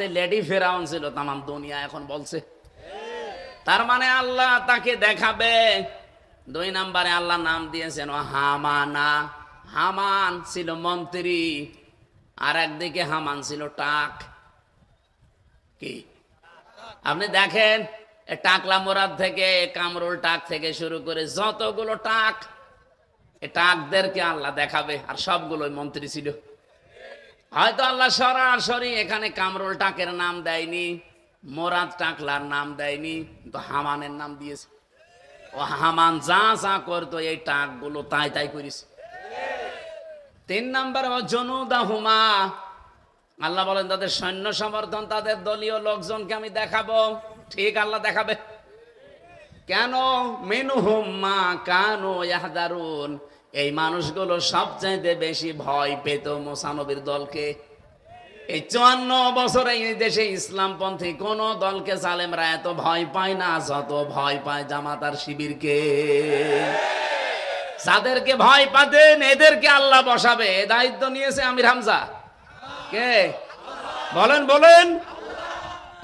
যে লেডি ফেরাউন ছিল তামাম দুনিয়া এখন বলছে। তার মানে আল্লাহ তাকে দেখাবে। দুই নাম্বারে আল্লাহ নাম দিয়েছেন হামানা। হামান ছিল মন্ত্রী, আর একদিকে হামান ছিল টাক। কি? আপনি দেখেন টাকলা মোরাদ থেকে, কামরুল টাক থেকে শুরু করে যতগুলো টাক, এ টাকদেরকে আল্লাহ দেখাবে, আর সবগুলোই মন্ত্রী ছিল। হয়তো আল্লাহ সরাসরি এখানে কামরুল টাকের নাম দেয়নি, মোরাদ টাকলার নাম দেয়নি, কিন্তু হামানের নাম দিয়েছে। ও হামান যা যা করতো এই টাকগুলো তাই তাই করিস তিন নম্বর, ও জনুদা হুমা। আল্লাহ বলেন, তাদের সৈন্য সমর্থন, তাদের দলীয় লোকজনকে আমি দেখাবো। ঠিক আল্লাহ দেখাবে। কেন? মিনহুম মা কানু ইয়াহদারুন। এই মানুষগুলো সবচাইতে বেশি ভয় পেত মোসানবীর দলকে। এই চুয়ান্ন বছরে এই দেশে ইসলামপন্থী কোন দলকে সালেমরা এত ভয় পায় না, যত ভয় পায় জামাতার শিবিরকে। যাদেরকে ভয় পাতেন, এদেরকে আল্লাহ বসাবে। দায়িত্ব নিয়েছে আমির হামজা। কে? বলেন বলেন।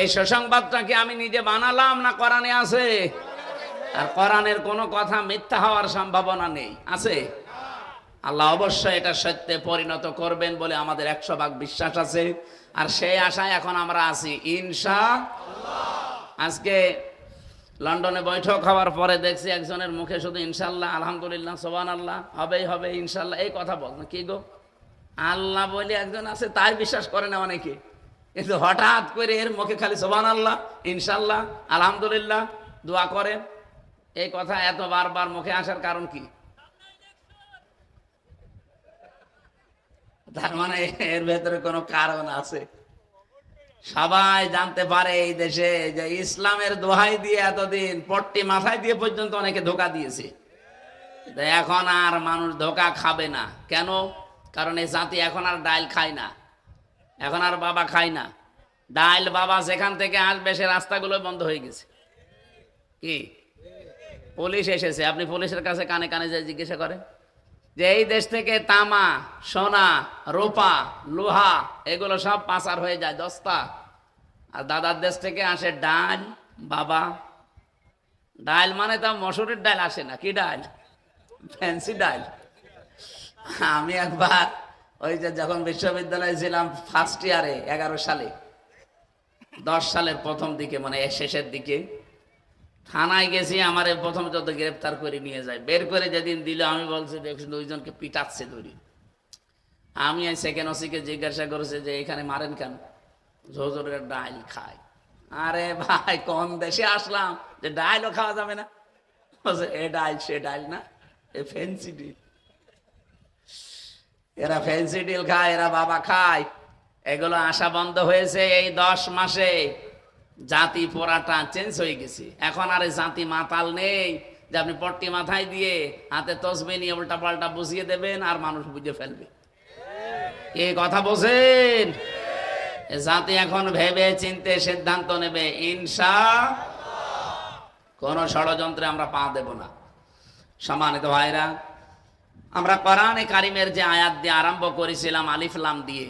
এই সুসংবাদটা কি আমি নিজে বানালাম না কোরআনে আছে? আর কোরআনের কোনো কথা মিথ্যা হওয়ার সম্ভাবনা নেই। আছে? আল্লাহ অবশ্যই এটা সত্যে পরিণত করবেন বলে আমাদের একশো ভাগ বিশ্বাস আছে। আর সেই আশায় এখন আমরা আছি ইনশা আজকে লন্ডনে বৈঠক হওয়ার পরে দেখছি একজনের মুখে শুধু ইনশাল্লাহ আলহামদুলিল্লাহ সোবান আল্লাহ হবেই হবে ইনশাল্লাহ এই কথা বল কি গো? আল্লাহ বলে একজন আছে, তাই বিশ্বাস করে না অনেকে। কিন্তু হঠাৎ করে এর মুখে খালি সোবান আল্লাহ ইনশাল্লাহ আলহামদুলিল্লাহ, দোয়া করে। এই কথা এত বারবার মুখে আসার কারণ কি? তার মানে এর ভেতরে কোনো কারণ আছে। সবাই জানতে পারে এই দেশে যে ইসলামের দোহাই দিয়ে এতদিন পট্টি মাথায় দিয়ে পর্যন্ত অনেকে ধোকা দিয়েছে। এখন আর মানুষ ধোকা খাবে না। কেন? কারণ এই জাতি এখন আর ডাইল খায় না। এখন আর বাবা খায় না। ডাইল বাবা যেখান থেকে আসবে, সে রাস্তাগুলো বন্ধ হয়ে গেছে। কি? পুলিশ এসেছে। আপনি পুলিশের কাছে কানে কানে যায় জিজ্ঞাসা করেন? যে এই দেশ থেকে তামা, সোনা, রূপা, লোহা, এগুলো সব পাচার হয়ে যায়, দস্তা। আর দাদার দেশ থেকে আসে ডাল, বাবা। ডাল মানে তা মসুরের ডাল আসে না, কি ডাল? ফ্যান্সি ডাল। আমি একবার ওই যে যখন বিশ্ববিদ্যালয়ে ছিলাম ফার্স্ট ইয়ারে এগারো সালে, দশ সালের প্রথম দিকে মানে শেষের দিকে থানায় গেছি, আমার প্রথম যত গ্রেপ্তার করে নিয়ে যায়। বের করে যেদিন দিল, আমি বলছি দেখছি দুইজনকে পিটাচ্ছে ধরি। আমি সেকেন্ড ওসিকে জিজ্ঞাসা করেছে যে, এখানে মারেন কেন? ঝোঝরের ডাইল খায়। আরে ভাই, কোন দেশে আসলাম যে ডাইলও খাওয়া যাবে না? এ ডাইল, সে ডাইল না, এ ফেন্সি ডিল এরা ফেন্সি ডিল খায়, এরা বাবা খায়। এগুলো আসা বন্ধ হয়েছে এই দশ মাসে। জাতি পোড়াটা চেঞ্জ হয়ে গেছে। এখন আর জাতি মাতাল নেই, যে আপনি পট্টি মাথায় দিয়ে হাতে তসবে নিয়ে উল্টা পাল্টা বুঝিয়ে দেবেন আর মানুষ বুঝে ফেলবে। কে কথা বোঝেন জাতি এখন ভেবে চিনতে সিদ্ধান্ত নেবে ইনসা কোন ষড়যন্ত্রে আমরা পা দেব না। সম্মানিত ভাইরা, আমরা কারিমের যে আয়াত দিয়ে আরম্ভ করেছিলাম আলিফলাম দিয়ে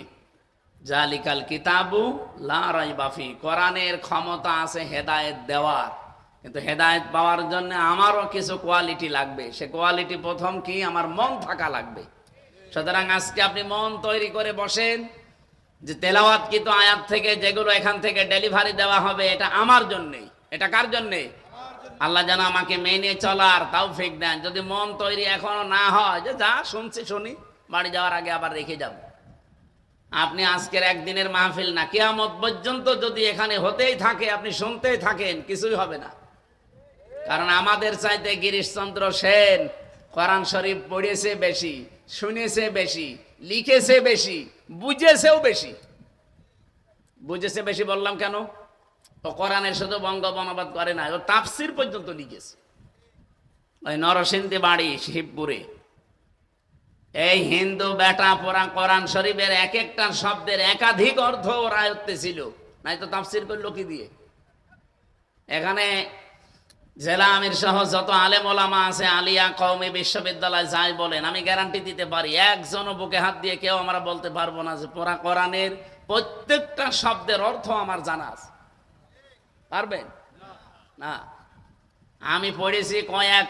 জালিকাল কিতাবু, লা রাইবাফি কোরআনের ক্ষমতা আছে হেদায়েত দেওয়ার। কিন্তু হেদায়েত পাওয়ার জন্য আমারও কিছু কোয়ালিটি লাগবে। সে কোয়ালিটি প্রথম কি? আমার মন থাকা লাগবে। সুতরাং আজকে আপনি মন তৈরি করে বসেন যে তেলাওয়াত কিন্তু আয়াত থেকে যেগুলো এখান থেকে ডেলিভারি দেওয়া হবে, এটা আমার জন্যেই। এটা কার জন্যে? আল্লাহ যেন আমাকে মেনে চলার তাও ফেক দেন। যদি মন তৈরি এখনও না হয়, যে যা শুনছি শুনি, বাড়ি যাওয়ার আগে আবার রেখে যাব। আপনি আজকের একদিনের মাহফিল না, কেয়ামত পর্যন্ত যদি এখানে হতেই থাকে, আপনি শুনতেই থাকেন, কিছুই হবে না। কারণ আমাদের চাইতে গিরিশচন্দ্র সেন কোরআন শরীফ পড়েছে বেশি, শুনেছে বেশি, লিখেছে বেশি, বুঝেছেও বেশি। বুঝেছে বেশি বললাম কেন? ও কোরআনের শুধু বঙ্গ বনবাদ করে না ও তাফসির পর্যন্ত লিখেছে। ওই নরসিংদী বাড়ি, শিবপুরে। এই হিন্দু বেটা পড়া কোরআন শরীফের এক একটা শব্দের একাধিক অর্থ ওর ছিল নাই তো তাফসির করল কি দিয়ে? এখানে জেলা আমির সহ যত আলেম ওলামা আছে, আলিয়া কওমি বিশ্ববিদ্যালয় যাই বলেন, আমি গ্যারান্টি দিতে পারি, একজনও বুকে হাত দিয়ে কেউ আমরা বলতে পারব না যে পোড়া কোরআনের প্রত্যেকটা শব্দের অর্থ আমার জানা আছে। পারবেন? না। আমি পড়েছি কয়েক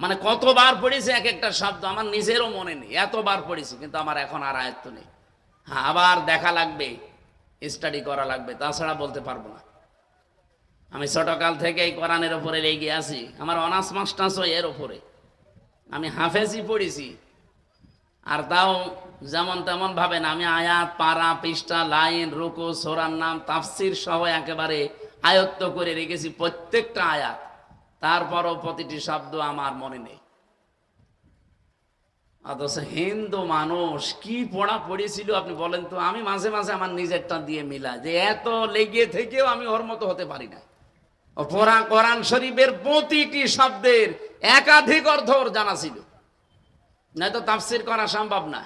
মানে কতবার পড়েছি এক একটা শব্দ আমার নিজেরও মনে নেই, এতবার পড়েছি, কিন্তু আমার এখন আর আয়ত্ত নেই। হ্যাঁ আবার দেখা লাগবে স্টাডি করা লাগবে, তাছাড়া বলতে পারব না। আমি ছোটকাল থেকে এই কোরআনের ওপরে লেগে আছি, আমার অনার্স মাস্টার্সও এর ওপরে আমি হাফেজই পড়েছি, আর তাও যেমন তেমন ভাবে না, আমি আয়াত, পারা, পৃষ্ঠা, লাইন, রুকু, সোরার নাম, তাফসির সহ একেবারে আয়ত্ত করে রেখেছি প্রত্যেকটা আয়াত। তারপরও প্রতিটি শব্দ আমার মনে নেই। অথচ হিন্দু মানুষ কি পড়া পড়েছিল আপনি বলেন তো, আমি মাঝে মাঝে আমার নিজেরটা দিয়ে মিলা যে এত লেগে থেকেও আমি ওর মতো হতে পারি না। পড়া কোরআন শরীফের প্রতিটি শব্দের একাধিক অর্থ ওর জানা ছিল। নয়তো তাফসির করা সম্ভব না,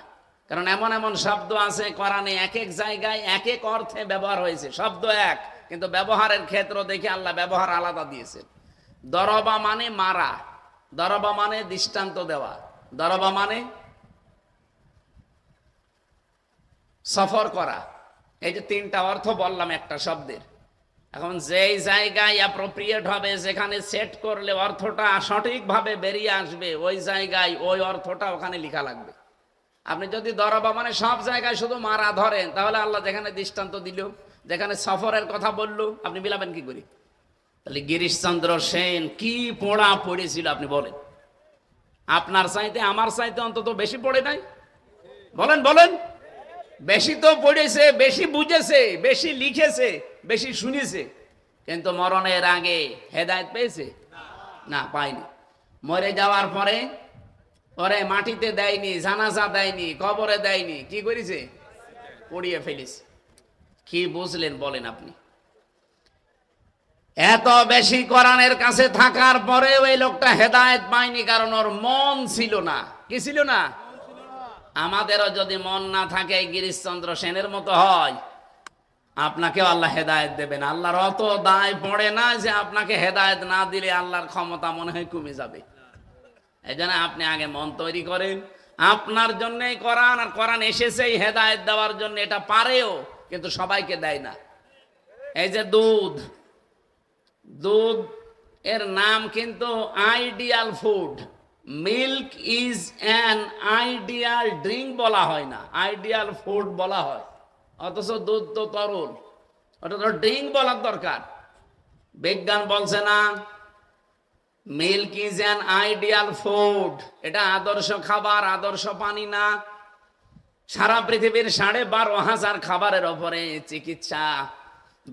কারণ এমন এমন শব্দ আছে কোরআনে এক এক জায়গায় এক এক অর্থে ব্যবহার হয়েছে, শব্দ এক, কিন্তু ব্যবহারের ক্ষেত্র দেখে আল্লাহ ব্যবহার আলাদা দিয়েছেন। দরবা মানে মারা, দরবা মানে দৃষ্টান্ত দেওয়া, দরবা মানে সফর করা। এই যে তিনটা অর্থ বললাম একটা শব্দের। এখন যেই জায়গায় অ্যাপ্রোপ্রিয়েট হবে, যেখানে সেট করলে অর্থটা সঠিকভাবে বেরিয়ে আসবে, ওই জায়গায় ওই অর্থটা ওখানে লেখা লাগবে। আপনি যদি দরবা মানে সব জায়গায় শুধু মারা ধরেন, তাহলে আল্লাহ যেখানে দৃষ্টান্ত দিল, যেখানে সফরের কথা বলল, আপনি মিলাবেন কি করি? তাহলে গিরিশচন্দ্র সেন কি পড়া পড়েছিল আপনি বলেন। আপনার চাইতে আমার চাইতে অন্তত বেশি পড়ে নাই? বলেন বলেন। বেশি তো পড়েছে, বেশি বুঝেছে, বেশি লিখেছে, বেশি শুনেছে। কিন্তু মরণের আগে হেদায়ত পেয়েছে? না, পায়নি। মরে যাওয়ার পরে পরে মাটিতে দেয়নি, জানাজা দেয়নি, কবরে দেয়নি, কি করেছে? পড়িয়ে ফেলিস কি বুঝলেন বলেন আপনি? এত বেশি কোরআনের কাছে থাকার পরে ওই লোকটা হেদায়েত পায়নি, কারণ ওর মন ছিল না। কি ছিল না? আমাদেরও যদি মন না থাকে গিরিশচন্দ্র সেনের মতো হয়, আপনাকেও আল্লাহ হেদায়েত দেবেন। আল্লাহর অত দায় পড়ে না যে আপনাকে হেদায়েত না দিলে আল্লাহর ক্ষমতা মনে হয় কমে যাবে। এই জন্য আপনি আগে মন তৈরি করেন। আপনার জন্যই কোরআন, আর কোরআন এসেছে, এই হেদায়েত দেওয়ার জন্য এটা পারেও, কিন্তু সবাইকে দেয় না। এই যে দুধ দুধ, এর নাম কিন্তু ideal food. Milk is an ideal drink বলা হয় না, আইডিয়াল ফুড বলা হয়। অথচ দুধ তো তরল ওটা তো ড্রিঙ্ক বলার দরকার। বিজ্ঞান বলছে না, milk is an ideal food, এটা আদর্শ খাবার, আদর্শ পানি না। সারা পৃথিবীর সাড়ে বারো হাজার খাবারের ওপরে চিকিৎসা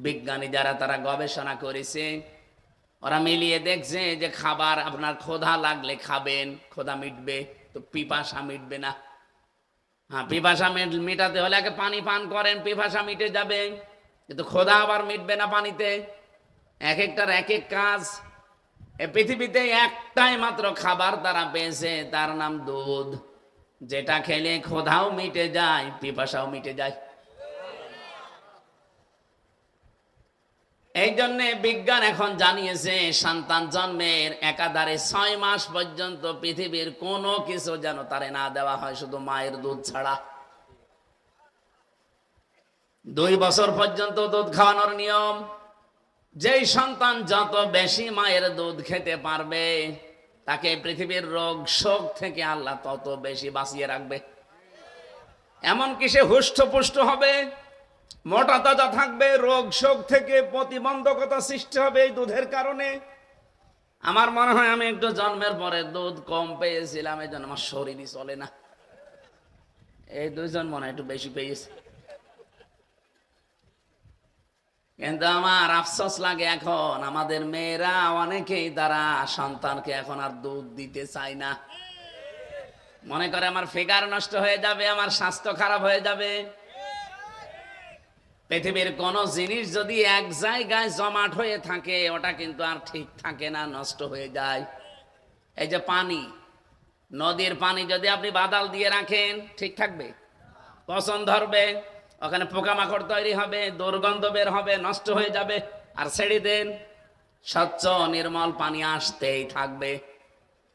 বিজ্ঞানী যারা, তারা গবেষণা করেছে। ওরা মিলিয়ে দেখছে যে খাবার আপনার ক্ষোধা লাগলে খাবেন ক্ষোধা মিটবে তো পিপাসা মিটবে না হ্যাঁ পিপাসা মিট- মিটাতে হলে আগে পানি পান করেন পিপাসা মিটে যাবে কিন্তু ক্ষোধা আবার মিটবে না পানিতে এক একটার এক এক কাজ এ পৃথিবীতে একটাই মাত্র খাবার তারা পেয়েছে তার নাম দুধ যেটা খেলে ক্ষোধাও মিটে যায় পিপাসাও মিটে যায় এই জন্যে বিজ্ঞান এখন জানিয়েছে, সন্তান জন্মের একাধারে ছয় মাস পর্যন্ত পৃথিবীর কোনো কিছু যেন তারে না দেওয়া হয়, শুধু মায়ের দুধ ছাড়া। দুই বছর পর্যন্ত দুধ খাওয়ানোর নিয়ম। যেই সন্তান যত বেশি মায়ের দুধ খেতে পারবে, তাকে পৃথিবীর রোগ শোক থেকে আল্লাহ তত বেশি বাঁচিয়ে রাখবে। এমনকি সে হুষ্ট পুষ্ট হবে মোটা তাজা থাকবে, রোগ শোক থেকে প্রতিবন্ধকতা সৃষ্টি হবে এই দুধের কারণে। আমার মনে হয় আমি একটু জন্মের পরে দুধ কম পেয়েছিলাম, এই জন্য আমার শরীরই চলে না। এই দুইজন মনে হয় একটু বেশি পেয়েছে। কিন্তু আমার আফসোস লাগে এখন, আমাদের মেয়েরা অনেকেই তারা সন্তানকে এখন আর দুধ দিতে চায় না। মনে করে আমার ফিগার নষ্ট হয়ে যাবে, আমার স্বাস্থ্য খারাপ হয়ে যাবে। পৃথিবীর কোন জিনিস যদি এক জায়গায় জমাট হয়ে থাকে, ওটা কিন্তু আর ঠিক থাকে না, নষ্ট হয়ে যায়। এই যে পানি, নদীর পানি যদি আপনি বাদাল দিয়ে রাখেন, ঠিক থাকবে? পছন্দ ধরবে, ওখানে পোকামাকড় তৈরি হবে, দুর্গন্ধ বের হবে, নষ্ট হয়ে যাবে, আর ছেড়ে দেন। স্বচ্ছ, নির্মল পানি আসতেই থাকবে।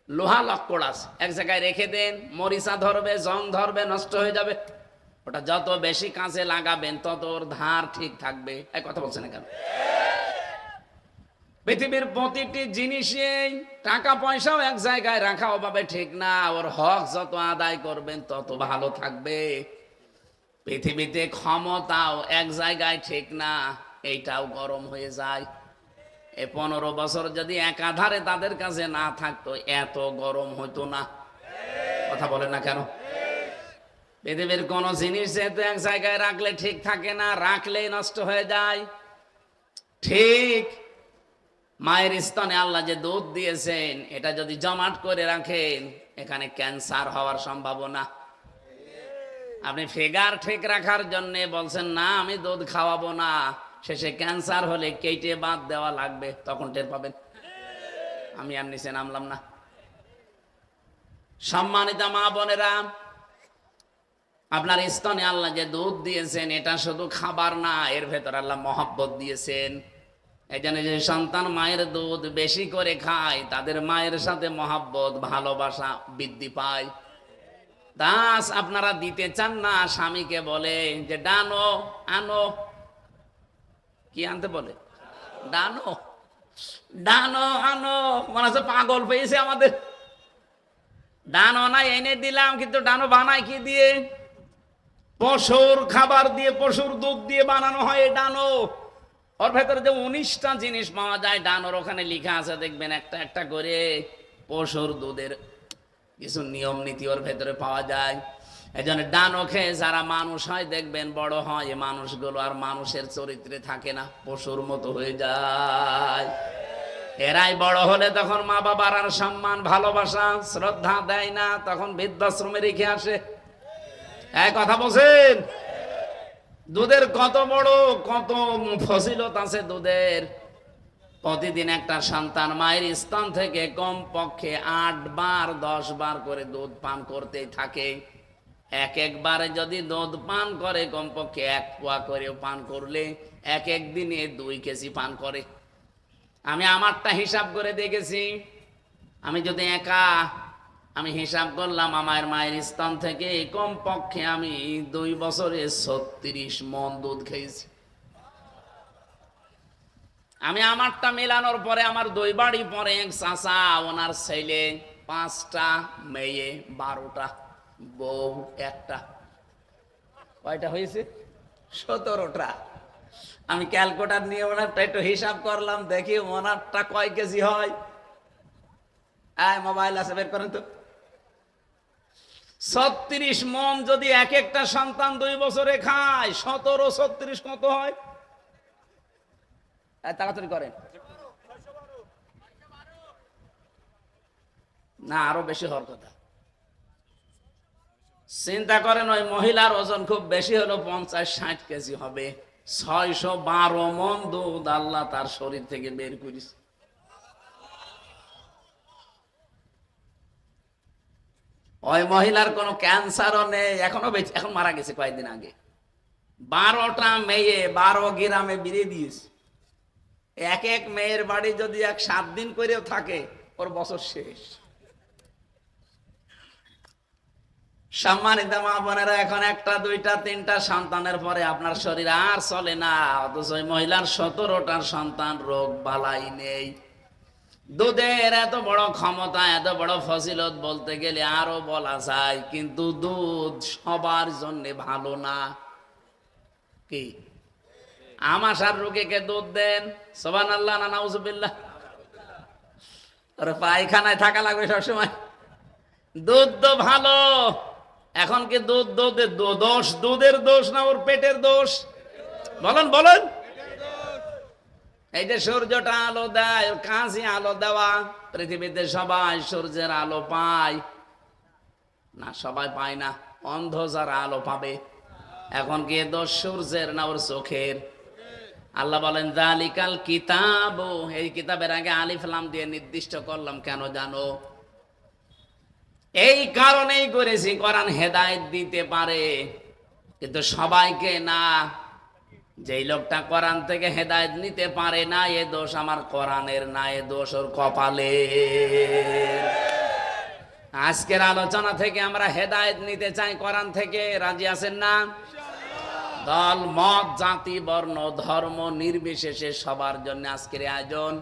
লোহা লক্কড় আছে, এক জায়গায় রেখে দেন, মরিচা ধরবে, জং ধরবে, নষ্ট হয়ে যাবে। ওটা যত বেশি কাছে লাগাবেন, তত ওর ধার ঠিক থাকবে। এই কথা বলছে না কেন? পৃথিবীর প্রতিটি জিনিসেই টাকা পয়সাও এক জায়গায় রাখা ওভাবে ঠিক না। ওর হক যত আদায় করবেন, তত ভালো থাকবে। পৃথিবীতে ক্ষমতাও এক জায়গায় ঠিক না, এইটাও গরম হয়ে যায়। এ পনেরো বছর যদি একাধারে তাদের কাছে না থাকতো, এত গরম হতো না। কথা বলে না কেন? পৃথিবীর কোন জিনিস যেহেতু এক জায়গায় রাখলে ঠিক থাকে না, রাখলেই নষ্ট হয়ে যায়। ঠিক মায়ের স্তনে আল্লাহ যে দুধ দিয়েছেন, এটা যদি জমাট করে রাখেন, এখানে ক্যান্সার হওয়ার সম্ভাবনা। আপনি ফিগার ঠিক রাখার জন্য বলছেন, না, আমি দুধ খাওয়াবো না। শেষে ক্যান্সার হলে কেটে বাদ দেওয়া লাগবে, তখন টের পাবেন। আমি আর নিচে নামলাম না। সম্মানিত মা বোনেরা আপনার স্তনে আল্লাহ যে দুধ দিয়েছেন, এটা শুধু খাবার না, এর ভেতর আল্লাহ মহাব্বত দিয়েছেন। এই জন্য যে সন্তান মায়ের দুধ বেশি করে খায়, তাদের মায়ের সাথে মহাব্বত, ভালোবাসা বৃদ্ধি পায়। দাস আপনারা দিতে চান না, স্বামীকে বলে যে, ডানো, আনো। কি আনতে বলে? ডানো ডানো, আনো। মনে হচ্ছে পাগল পেয়েছে আমাদের। ডানো না, এনে দিলাম, কিন্তু ডানো বানায় কি দিয়ে? পশুর খাবার দিয়ে, পশুর দুধ দিয়ে বানানো হয় এই ডানো ওর ভেতরে যে উনিশটা জিনিস পাওয়া যায় ডানোর ওখানে লিখা আছে, দেখবেন একটা একটা করে পশুর দুধের কিছু নিয়ম নীতি ওর ভেতরে পাওয়া যায়। এই জন্য ডানো খেয়ে যারা মানুষ হয়, দেখবেন বড় হয়, এই মানুষগুলো আর মানুষের চরিত্রে থাকে না, পশুর মতো হয়ে যায়। এরাই বড় হলে তখন মা বাবার আর সম্মান, ভালোবাসা, শ্রদ্ধা দেয় না, তখন বৃদ্ধাশ্রমে রেখে আসে। এক কথা বলছেন? দুধের কত বড়, কত ফসিলত আছে দুধের? প্রতিদিন একটা সন্তান মায়ের স্তন থেকে কম পক্ষে আট বার, দশ বার করে দুধ পান করতেই থাকে। এক একবারে যদি দুধ পান করে, কমপক্ষে এক পোয়া করে পান করলে এক এক দিনে দুই কেজি পান করে। আমি আমারটা হিসাব করে দেখেছি। আমি যদি একা আমি হিসাব করলাম, আমার মায়ের স্তন থেকে কম পক্ষে আমি দুই বছরে ছত্রিশ মন দুধ খেয়েছি। আমি আমারটা মেলানোর পরে আমার দুই বাড়ি পরে এক চাচা, ওনার ছেলে, পাঁচটা, মেয়ে, বারোটা, বউ, একটা। কয়টা হয়েছে? সতেরোটা। আমি ক্যালকুলেটার নিয়ে ওনারটা একটু হিসাব করলাম, দেখি ওনারটা কয় কেজি হয়? আয় মোবাইল আছে, বের করেন তো। ছত্রিশ মন যদি এক একটা সন্তান দুই বছরে খায়, সতেরো, ছত্রিশ কত হয়? তাড়াতাড়ি করেন। না, আরও বেশি হওয়ার কথা। চিন্তা করেন, ওই মহিলার ওজন খুব বেশি হলো, পঞ্চাশ, ষাট কেজি হবে। ছয়শো বারো মন দুধ আল্লাহ তার শরীর থেকে বের করিস ওই মহিলার কোনো ক্যান্সারও নেই, এখনও বেঁচে এখন মারা গেছে কয়েকদিন আগে। বারোটা মেয়ে, বারো গ্রামে বিড়িয়ে দিয়েছে। এক এক মেয়ের বাড়ি যদি এক সাত দিন করেও থাকে, ওর বছর শেষ। সম্মানিত মা বোনেরা, এখন একটা, দুইটা, তিনটা সন্তানের পরে আপনার শরীর আর চলে না, অথচ মহিলার সতেরোটার সন্তান রোগ বালাই নেই। দুধের এত বড় ক্ষমতা, এত বড় ফসিলত বলতে গেলে আরও বলা যায়, কিন্তু দুধ সবার জন্য ভালো না। কি? আমাশার রোগীকে দুধ দেন? সোবান আল্লাহ না নাউজুবিল্লাহ? ওর পায়খানায় থাকা লাগবে সবসময়। দুধ তো ভালো, এখন কি দুধ, দুধের দোষ দুধের দোষ না ওর পেটের দোষ? বলেন বলেন। এই যে সূর্যটা আলো দেয় কাজই আলো দেওয়া, পৃথিবীতে সবাই সূর্যের আলো পায়। না, সবাই পায় না অন্ধ যারা আলো পাবে। এখন কি দোষ সূর্যের না ওর চোখের? আল্লাহ বলেন, জালিকাল কিতাব। এই কিতাবের আগে আলিফ, লাম দিয়ে নির্দিষ্ট করলাম, কেন জানো? এই কারণেই করেছি, কোরআন হেদায়েত দিতে পারে। কিন্তু সবাইকে না যেই লোকটা কোরআন থেকে হেদায়েত নিতে পারে না, এ দোষ আমার কোরআনের না, এ দোষ ওর কপালে আজকের আলোচনা থেকে আমরা হেদায়েত নিতে চাই কোরআন থেকে। রাজি আছেন না? দল, মত, জাতি, বর্ণ, ধর্ম নির্বিশেষে সবার জন্য আজকের আয়োজন।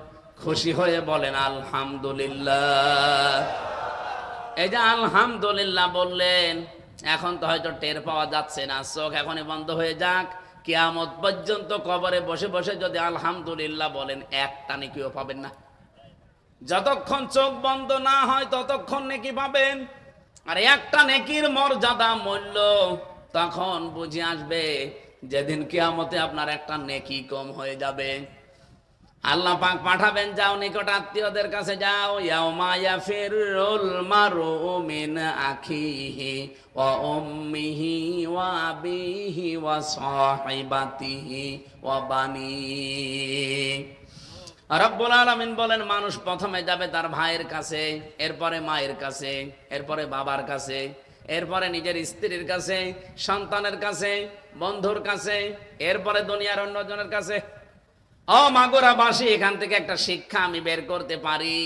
খুশি হয়ে বলেন, আলহামদুলিল্লাহ। এই যে আলহামদুলিল্লাহ বললেন, এখন তো হয়তো টের পাওয়া যাচ্ছে না। চোখ এখনই বন্ধ হয়ে যাক। কিয়ামত পর্যন্ত কবরে বসে বসে যদি আলহামদুলিল্লাহ বলেন একটা নেকিও পাবেন না। যতক্ষণ চোখ বন্ধ না হয়, ততক্ষণ নেকি পাবেন। আর একটা নেকির মর্যাদা মূল্য তখন বুঝে আসবে, যেদিন কেয়ামতে আপনার একটা নেকি কম হয়ে যাবে। আল্লাহ পাক পাঠাবেন, যাও নিকট আত্মীয়দের কাছে যাও। ইয়াউমা ইয়াফিরুল মারু মিন আখিহি ওয়া উম্মিহি ওয়া আবিহি ওয়া সাহিবাতিহি ওয়া বানিহি রব্বুল আলামিন বলেন, মানুষ প্রথমে যাবে তার ভাইয়ের কাছে, এরপরে মায়ের কাছে, এরপরে বাবার কাছে, এরপরে নিজের স্ত্রীর কাছে, সন্তানের কাছে, বন্ধুর কাছে, এরপরে দুনিয়ার অন্যজনের কাছে। ও মাগুরা বাসী এখান থেকে একটা শিক্ষা আমি বের করতে পারি।